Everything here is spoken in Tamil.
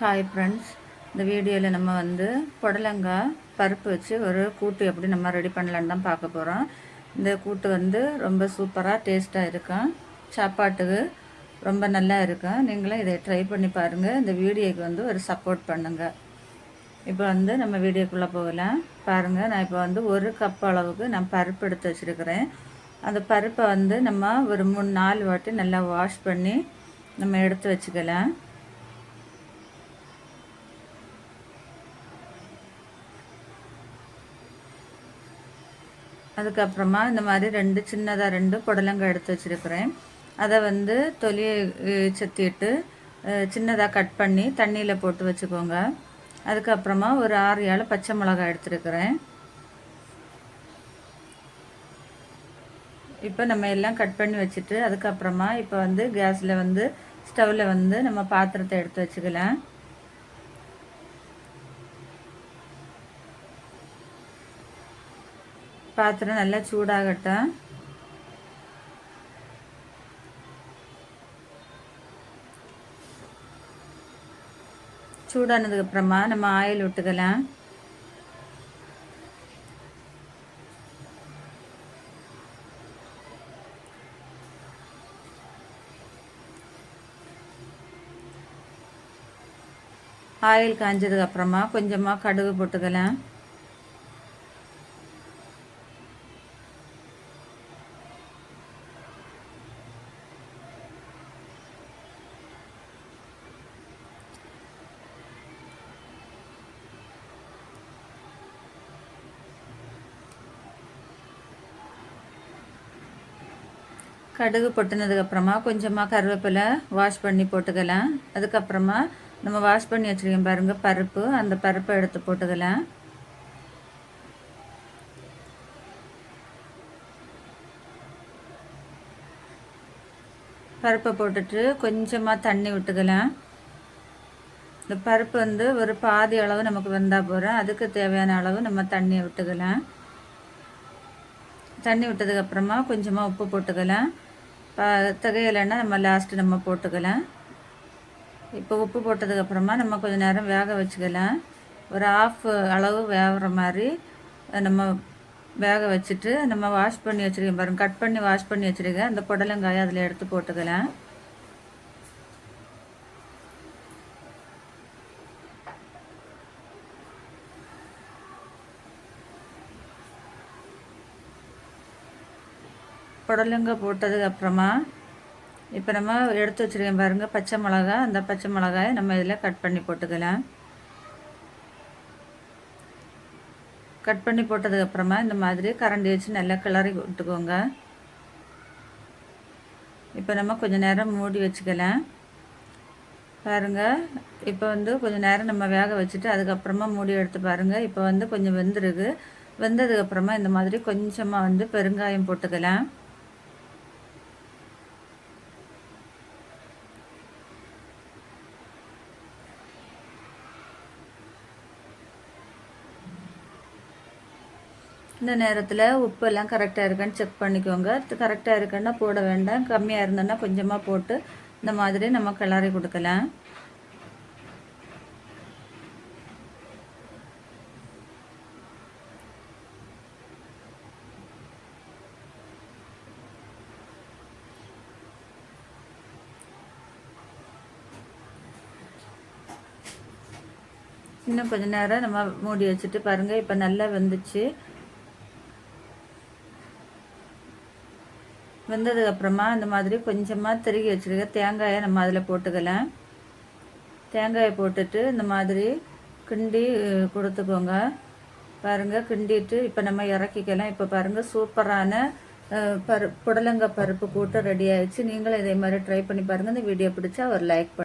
ஹாய் ஃப்ரெண்ட்ஸ் இந்த வீடியோவில் நம்ம வந்து புடலங்காய் பருப்பு வச்சு ஒரு கூட்டு எப்படி நம்ம ரெடி பண்ணலான்னு தான் பார்க்க போகிறோம் இந்த கூட்டு வந்து ரொம்ப சூப்பராக டேஸ்ட்டாக இருக்கும் சாப்பாட்டுக்கு ரொம்ப நல்லா இருக்கும் நீங்களும் இதை ட்ரை பண்ணி பாருங்கள் இந்த வீடியோக்கு வந்து ஒரு சப்போர்ட் பண்ணுங்கள் இப்போ வந்து நம்ம வீடியோக்குள்ளே போகலாம். பாருங்கள் நான் இப்போ வந்து ஒரு கப் அளவுக்கு நான் பருப்பு எடுத்து வச்சுருக்கிறேன். அந்த பருப்பை வந்து நம்ம ஒரு மூணு நாலு வாட்டி நல்லா வாஷ் பண்ணி நம்ம எடுத்து வச்சுக்கலாம். அதுக்கப்புறமா இந்த மாதிரி ரெண்டு சின்னதாக ரெண்டு புடலங்காய் எடுத்து வச்சுருக்கிறேன். அதை வந்து தொலியை செத்திட்டு சின்னதாக கட் பண்ணி தண்ணியில் போட்டு வச்சுக்கோங்க. அதுக்கப்புறமா ஒரு ஆறு ஏழு பச்சை மிளகாய் எடுத்துருக்கிறேன். இப்போ நம்ம எல்லாம் கட் பண்ணி வச்சுட்டு அதுக்கப்புறமா இப்போ வந்து கேஸில் வந்து ஸ்டவ்வில் வந்து நம்ம பாத்திரத்தை எடுத்து வச்சுக்கலாம். பாத்திரம் நல்லா சூடாகட்டும். சூடானதுக்கப்புறமா நம்ம ஆயில் விட்டுக்கலாம். ஆயில் காஞ்சதுக்கப்புறமா கொஞ்சமாக கடுகு போட்டுக்கலாம். கடுகு பொட்டினதுக்கப்புறமா கொஞ்சமாக கருவேப்பிலை வாஷ் பண்ணி போட்டுக்கலாம். அதுக்கப்புறமா நம்ம வாஷ் பண்ணி வச்சுருக்கோம் பாருங்கள் பருப்பு. அந்த பருப்பை எடுத்து போட்டுக்கலாம். பருப்பை போட்டுட்டு கொஞ்சமாக தண்ணி விட்டுக்கலாம். இந்த பருப்பு வந்து ஒரு பாதி அளவு நமக்கு வந்தால் போகிறோம் அதுக்கு தேவையான அளவு நம்ம தண்ணியை விட்டுக்கலாம். தண்ணி விட்டதுக்கப்புறமா கொஞ்சமாக உப்பு போட்டுக்கலாம். தகையலைன்னா நம்ம லாஸ்ட்டு நம்ம போட்டுக்கலாம். இப்போ உப்பு போட்டதுக்கப்புறமா நம்ம கொஞ்சம் நேரம் வேக வச்சுக்கலாம். ஒரு ஆஃப் அளவு வேகிற மாதிரி நம்ம வேக வச்சுட்டு நம்ம வாஷ் பண்ணி வச்சுருக்கேன் பாருங்கள் கட் பண்ணி வாஷ் பண்ணி வச்சுருக்கேன். அந்த புடலங்காயை அதில் எடுத்து போட்டுக்கலாம். புடலுங்க போட்டதுக்கு அப்புறமா இப்போ நம்ம எடுத்து வச்சுருக்கேன் பாருங்கள் பச்சை மிளகா. அந்த பச்சை மிளகாயை நம்ம இதில் கட் பண்ணி போட்டுக்கலாம். கட் பண்ணி போட்டதுக்கப்புறமா இந்த மாதிரி கரண்டி வச்சு நல்லா கிளறி விட்டுக்கோங்க. இப்போ நம்ம கொஞ்சம் நேரம் மூடி வச்சுக்கலாம். பாருங்கள் இப்போ வந்து கொஞ்சம் நேரம் நம்ம வேக வச்சுட்டு அதுக்கப்புறமா மூடி எடுத்து பாருங்கள் இப்போ வந்து கொஞ்சம் வெந்துருக்கு. வெந்ததுக்கப்புறமா இந்த மாதிரி கொஞ்சமாக வந்து பெருங்காயம் போட்டுக்கலாம். இந்த நேரத்தில் உப்பெல்லாம் கரெக்டாக இருக்கான்னு செக் பண்ணிக்கோங்க. கரெக்டாக இருக்குன்னா போட வேண்டாம். கம்மியாக இருந்தோன்னா கொஞ்சமாக போட்டு இந்த மாதிரி நம்ம கிளறி கொடுக்கலாம். இன்னும் கொஞ்ச நேரம் நம்ம மூடி வச்சுட்டு பாருங்கள் இப்போ நல்லா வந்துச்சு. வெந்ததுக்கப்புறமா அந்த மாதிரி கொஞ்சமாக திருகி வச்சுருக்க தேங்காயை நம்ம அதில் போட்டுக்கலாம். தேங்காயை போட்டுட்டு இந்த மாதிரி கிண்டி கொடுத்துக்கோங்க. பாருங்கள் கிண்டிட்டு இப்போ நம்ம இறக்கிக்கலாம். இப்போ பாருங்கள் சூப்பரான பரு புடலங்காய் பருப்பு கூட்டம் ரெடி ஆயிடுச்சு. நீங்களும் இதே மாதிரி ட்ரை பண்ணி பாருங்கள் இந்த வீடியோ பிடிச்சா ஒரு லைக்